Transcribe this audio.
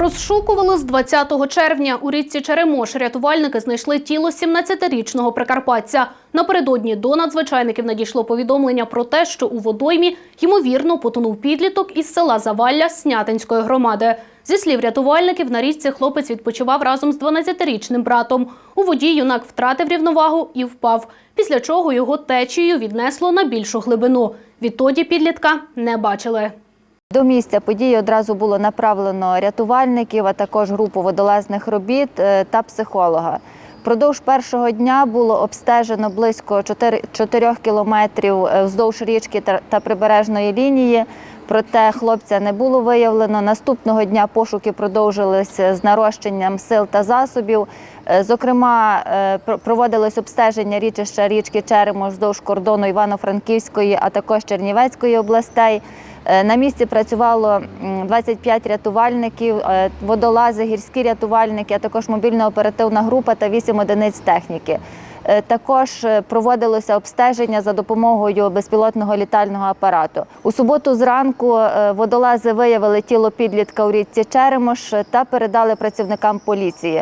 Розшукували з 20 червня. У річці Черемош рятувальники знайшли тіло 17-річного прикарпатця. Напередодні до надзвичайників надійшло повідомлення про те, що у водоймі ймовірно потонув підліток із села Завалля Снятинської громади. Зі слів рятувальників, на річці хлопець відпочивав разом з 12-річним братом. У воді юнак втратив рівновагу і впав, після чого його течією віднесло на більшу глибину. Відтоді підлітка не бачили. До місця події одразу було направлено рятувальників, а також групу водолазних робіт е, та психолога. Продовж першого дня було обстежено близько 4, 4 кілометрів е, вздовж річки та- прибережної лінії. Проте хлопця не було виявлено. Наступного дня пошуки продовжилися з нарощенням сил та засобів. Е, Зокрема, проводилось обстеження річища річки Черемош вздовж кордону Івано-Франківської, а також Чернівецької областей. Е, На місці працювало 25 рятувальників, е, водолази, гірські рятувальники, а також мобільно-оперативна група та 8 одиниць техніки. Е, Також проводилося обстеження за допомогою безпілотного літального апарату. У суботу зранку водолази виявили тіло підлітка у річці Черемош та передали працівникам поліції.